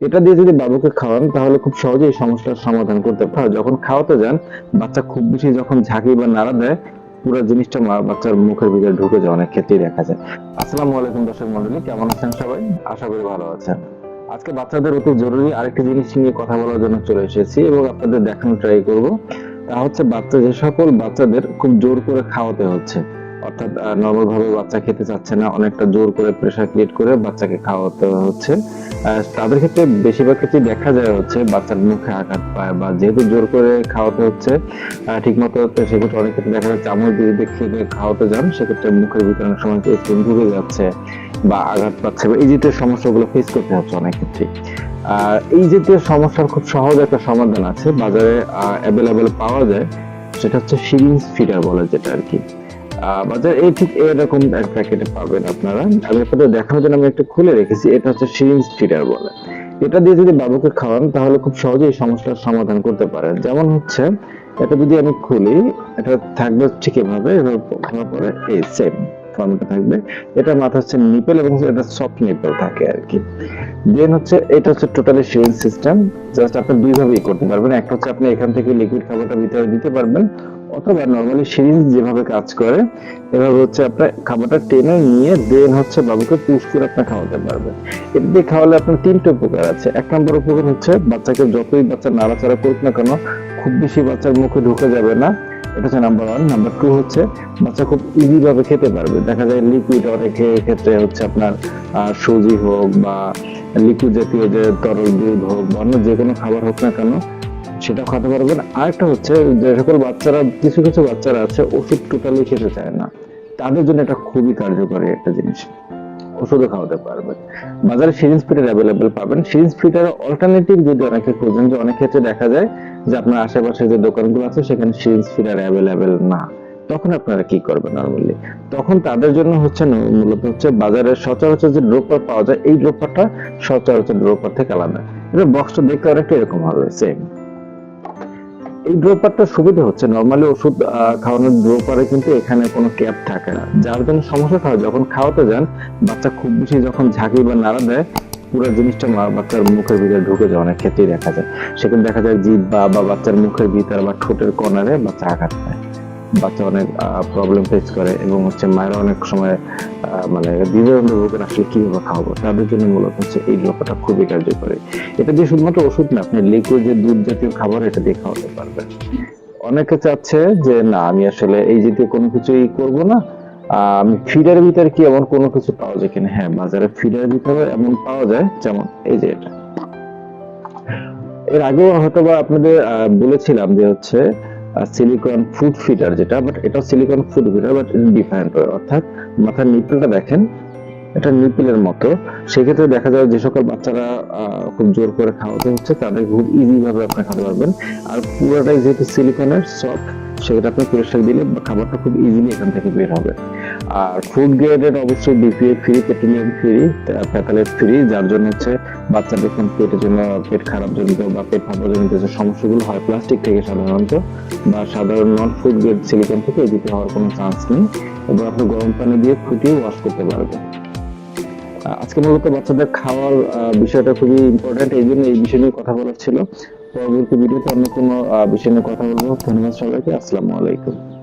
এটা দিয়ে যদি বাবুকে খাওয়ান, তাহলে খুব সহজেই সমস্যার সমাধান করতে পারে যখন খাওয়াতে যান, বাচ্চা খুব বেশি যখন ঝাঁকি বা নাড়া দেয়, পুরো জিনিসটা মা বাচ্চার মুখের ভিতরে ঢুকে যায়, অনেক ক্ষেত্রেই দেখা যায়। আসসালামু আলাইকুম দর্শক মন্ডলী কেমন আছেন সবাই? আশা করি ভালো আছেন। আজকে বাচ্চাদের অতি জরুরি আরেকটি জিনিস নিয়ে কথা বলার জন্য চলে এসেছি এবং আপনাদের দেখানোর ট্রাই করব। তা হচ্ছে বাচ্চা যে সকল বাচ্চাদের খুব জোর করে খাওয়াতে হচ্ছে। অর্থাৎ নর্মাল ভাবে বাচ্চা খেতে চাচ্ছে না, অনেকটা জোর করে প্রেসার ক্রিয়েট করে বাচ্চাকে খাওয়াতে হচ্ছে। তাদের ক্ষেত্রে বেশিরভাগ ক্ষেত্রে দেখা যায় হচ্ছে বাচ্চার মুখে আঘাত পায় বা যেহেতু জোর করে খাওয়াতে হচ্ছে ঠিক মতো সেক্ষেত্রে অনেক ক্ষেত্রে দেখা যায় চামচ দিয়ে খেতে খাওয়াতে যান, সেক্ষেত্রে মুখের ভিতরে অনেক সময় স্পুন ঢুকে যাচ্ছে বা আঘাত পাচ্ছে বা এই জাতীয় সমস্যাগুলো ফেস করতে হচ্ছে অনেক ক্ষেত্রে। আর এই জাতীয় সমস্যার খুব সহজ একটা সমাধান আছে, বাজারে অ্যাভেলেবেল পাওয়া যায়, সেটা হচ্ছে সিরিঞ্জ ফিডার বলে যেটা আর কি। বাজারে এই ঠিক এরকম এক প্যাকেটে পাবেন আপনারা। আমি আপনাদের দেখানোর জন্য আমি খুলে রেখেছি, এটা হচ্ছে সিরিঞ্জ বলে। এটা দিয়ে যদি বাবুকে খাওয়ান, তাহলে খুব সহজেই সমস্যার সমাধান করতে পারেন। যেমন হচ্ছে, এটা যদি আমি খুলি, এটা থাকবে ঠিক এভাবে পরে এই সেম ফর্মটা থাকবে। এটা মাথা হচ্ছে নিপেল এবং এটা সফট নিপেল থাকে আর কি। দেন হচ্ছে, এটা হচ্ছে টোটালি সিরিঞ্জ সিস্টেম জাস্ট আপনি দুই ভাবেই করতে পারবেন। একটা হচ্ছে আপনি এখান থেকে লিকুইড খাবারটা ভিতরে দিতে পারবেন অথবা নর্মালি সিরিঞ্জ যেভাবে কাজ করে, এভাবে হচ্ছে আপনার খাবারটা টেনে নিয়ে দেন হচ্ছে বাবুকে পুশ করে আপনি খাওয়াতে পারবেন এটা দিয়ে খাওয়ালে আপনার তিনটে উপকার আছে। এক নম্বর উপকার হচ্ছে বাচ্চাকে যতই বাচ্চা নাড়াচাড়া করুক না কেন, খুব বেশি বাচ্চার মুখে ঢুকে যাবে না। এটা হচ্ছে নাম্বার ওয়ান নাম্বার টু হচ্ছে বাচ্চা খুব ইজি ভাবে খেতে পারবে। দেখা যায় লিকুইড অনেকের ক্ষেত্রে হচ্ছে আপনার সুজি হোক বা লিকুইড জাতীয় যে তরল দুধ হোক বা অন্য যে কোনো খাবার হোক না কেন সেটা খাতে পারবেন। আরেকটা হচ্ছে যে সকল বাচ্চারা, কিছু কিছু বাচ্চারা আছে, ওষুধ টোটালি খেতে চায় না। তাদের জন্য এটা খুবই কার্যকরী একটা জিনিস। ওষুধও খাওয়াতে পারবেন। বাজারে সিরিঞ্জ ফিটার অ্যাভেলেবেল পাবেন। সিরিঞ্জ ফিটার অল্টারনেটিভ যদি অনেকে খোঁজেন, যে অনেক ক্ষেত্রে দেখা যায় যে আপনার আশেপাশে যে দোকানগুলো আছে, সেখানে সিরিঞ্জ ফিটার অ্যাভেলেবেল না। তখন আপনারা কি করবেন নর্মালি তখন তাদের জন্য হচ্ছে মূলত হচ্ছে বাজারে সচরাচর যে ড্রপার পাওয়া যায়, এই ড্রপারটা সচরাচর ড্রপার থেকে আলাদা। এটা বক্সটা দেখতে অনেকটা এরকম হবে সেম এই ড্রপারটা সুবিধা হচ্ছে। নর্মালি ওষুধ খাওয়ানোর ড্রপারে কিন্তু এখানে কোনো ক্যাপ থাকে না। যার জন্য সমস্যা থাকে যখন খাওয়াতে যান, বাচ্চা খুব বেশি যখন ঝাঁকি বা নাড়া দেয়, পুরো জিনিসটা বাচ্চার মুখের ভিতরে ঢুকে যায়, অনেক ক্ষেত্রেই দেখা যায়। সেখানে দেখা যায় জিভ বা বা বাচ্চার মুখের ভিতরে বা ঠোঁটের কর্নারে বাচ্চা আঘাত পায়। বাচ্চা অনেক প্রবলেম ফেস করে এবং হচ্ছে মায়েরা অনেক সময় মানে দ্বিধাদ্বন্দ্ব ভোগেন আসলে কীভাবে খাওয়াবো? তাদের জন্য মূলত হচ্ছে এই ড্রপারটা খুবই কার্যকরী। এটা দিয়ে শুধুমাত্র ওষুধ না, আপনি লিকুইড যে দুধ জাতীয় খাবার এটা দিয়ে খাওয়াতে পারবেন। অনেকে চাচ্ছে যে, না, আমি আসলে এই জাতীয় কোনো কিছুই করব না। আমি ফিডার ভিতরে কি এমন কোনো কিছু পাওয়া যায় কিনা? হ্যাঁ বাজারে ফিডার ভিতরে এমন পাওয়া যায়, যেমন এই যে এটা। এর আগেও হয়তো বা আপনাদের বলেছিলাম যে হচ্ছে সিলিকন ফুড ফিটার যেটা বাট এটা silicone food feeder but different অর্থাৎ মাথার নিপলটা দেখেন, এটা নিপলের মতো। সেক্ষেত্রে দেখা যায় যে সকল বাচ্চারা খুব জোর করে খাওয়াতে হচ্ছে, তাদের খুব ইজি ভাবে আপনি খাওয়াতে পারবেন। আর পুরোটাই যেহেতু সিলিকনের সফট সেটা আপনি পরিষ্কার দিলে খাবারটা খুব ইজিলি এখান থেকে বের হবে। আর ফুড গ্রেডের অবশ্যই BPA free petroleum free phthalate free যার জন্য হচ্ছে বাচ্চাদের কোন পেটের জন্য পেট খারাপ জনিত বা পেট ফাঁপা জনিত যে সমস্যাগুলো হয় প্লাস্টিক থেকে সাধারণত, বা সাধারণ নন ফুড গ্রেড সিলিকন থেকে এই দিকে হওয়ার কোনো চান্স নেই, এবং আপনি গরম পানি দিয়ে ফুটিয়ে ওয়াশ করতে পারবেন। আজকে মূলত বাচ্চাদের খাওয়ার বিষয়টা খুবই ইম্পর্টেন্ট এই জন্য এই বিষয় নিয়ে কথা বলার ছিল। পরবর্তী ভিডিওতে অন্য কোনো বিষয় নিয়ে কথা বলব। ধন্যবাদ সবাইকে। আসসালামু আলাইকুম।